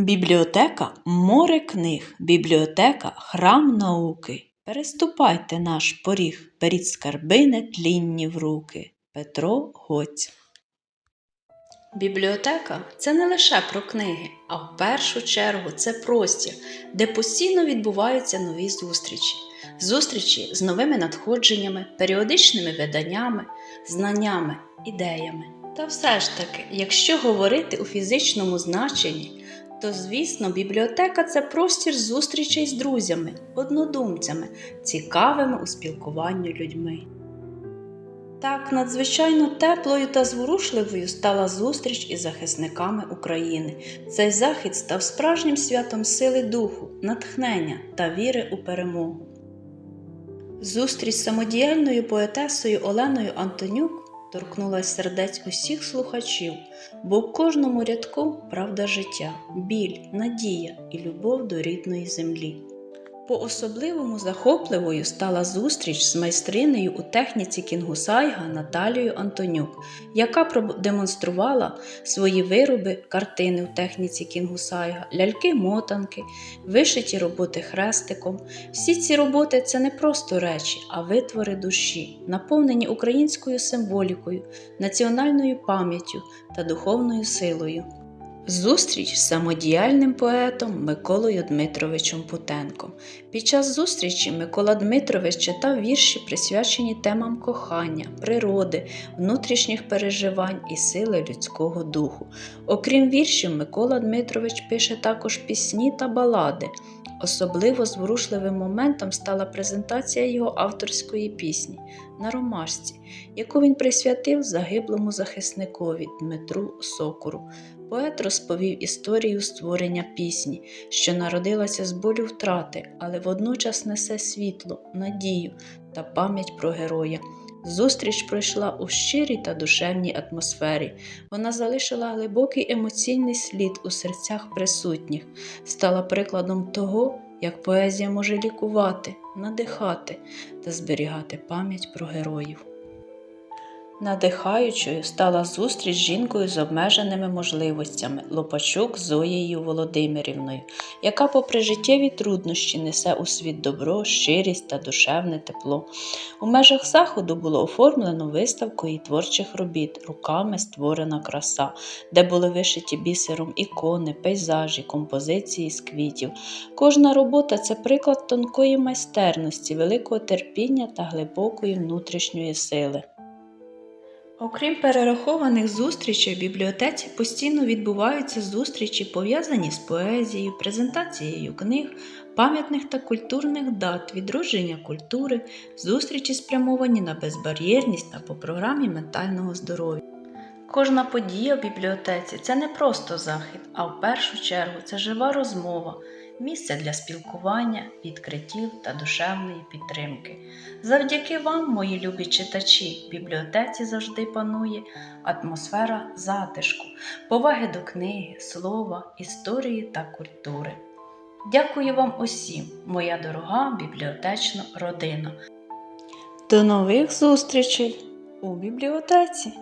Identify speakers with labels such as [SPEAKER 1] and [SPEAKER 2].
[SPEAKER 1] Бібліотека море книг, бібліотека храм науки. Переступайте наш поріг, беріть скарби нетлінні в руки. Петро Гоць. Бібліотека це не лише про книги, а в першу чергу це простір, де постійно відбуваються нові зустрічі. Зустрічі з новими надходженнями, періодичними виданнями, знаннями, ідеями. Та все ж таки, якщо говорити у фізичному значенні, то, звісно, бібліотека це простір зустрічей з друзями, однодумцями, цікавими у спілкуванні людьми. Так надзвичайно теплою та зворушливою стала зустріч із захисниками України. Цей захід став справжнім святом сили духу, натхнення та віри у перемогу. Зустріч з самодіяльною поетесою Оленою Антонюк торкнулась сердець усіх слухачів, бо в кожному рядку правда життя, біль, надія і любов до рідної землі. По-особливому захопливою стала зустріч з майстринею у техніці кінгусайга Наталією Антонюк, яка продемонструвала свої вироби, картини у техніці кінгусайга, ляльки-мотанки, вишиті роботи хрестиком. Всі ці роботи це не просто речі, а витвори душі, наповнені українською символікою, національною пам'яттю та духовною силою. Зустріч з самодіяльним поетом Миколою Дмитровичем Путенком. Під час зустрічі Микола Дмитрович читав вірші, присвячені темам кохання, природи, внутрішніх переживань і сили людського духу. Окрім віршів, Микола Дмитрович пише також пісні та балади. Особливо зворушливим моментом стала презентація його авторської пісні на ромашці, яку він присвятив загиблому захисникові Дмитру Сокуру. Поет розповів історію створення пісні, що народилася з болю втрати, але водночас несе світло, надію та пам'ять про героя. Зустріч пройшла у щирій та душевній атмосфері. Вона залишила глибокий емоційний слід у серцях присутніх, стала прикладом того, як поезія може лікувати, надихати та зберігати пам'ять про героїв. Надихаючою стала зустріч з жінкою з обмеженими можливостями Лопачук Зоєю Володимирівною, яка, попри життєві труднощі, несе у світ добро, щирість та душевне тепло. У межах заходу було оформлено виставку її творчих робіт, руками створена краса, де були вишиті бісером ікони, пейзажі, композиції з квітів. Кожна робота це приклад тонкої майстерності, великого терпіння та глибокої внутрішньої сили. Окрім перерахованих зустрічей, в бібліотеці постійно відбуваються зустрічі, пов'язані з поезією, презентацією книг, пам'ятних та культурних дат, відродження культури, зустрічі спрямовані на безбар'єрність та по програмі ментального здоров'я. Кожна подія в бібліотеці це не просто захід, а в першу чергу це жива розмова, місце для спілкування, відкриттів та душевної підтримки. Завдяки вам, мої любі читачі, в бібліотеці завжди панує атмосфера затишку, поваги до книги, слова, історії та культури. Дякую вам усім, моя дорога бібліотечна родина. До нових зустрічей у бібліотеці!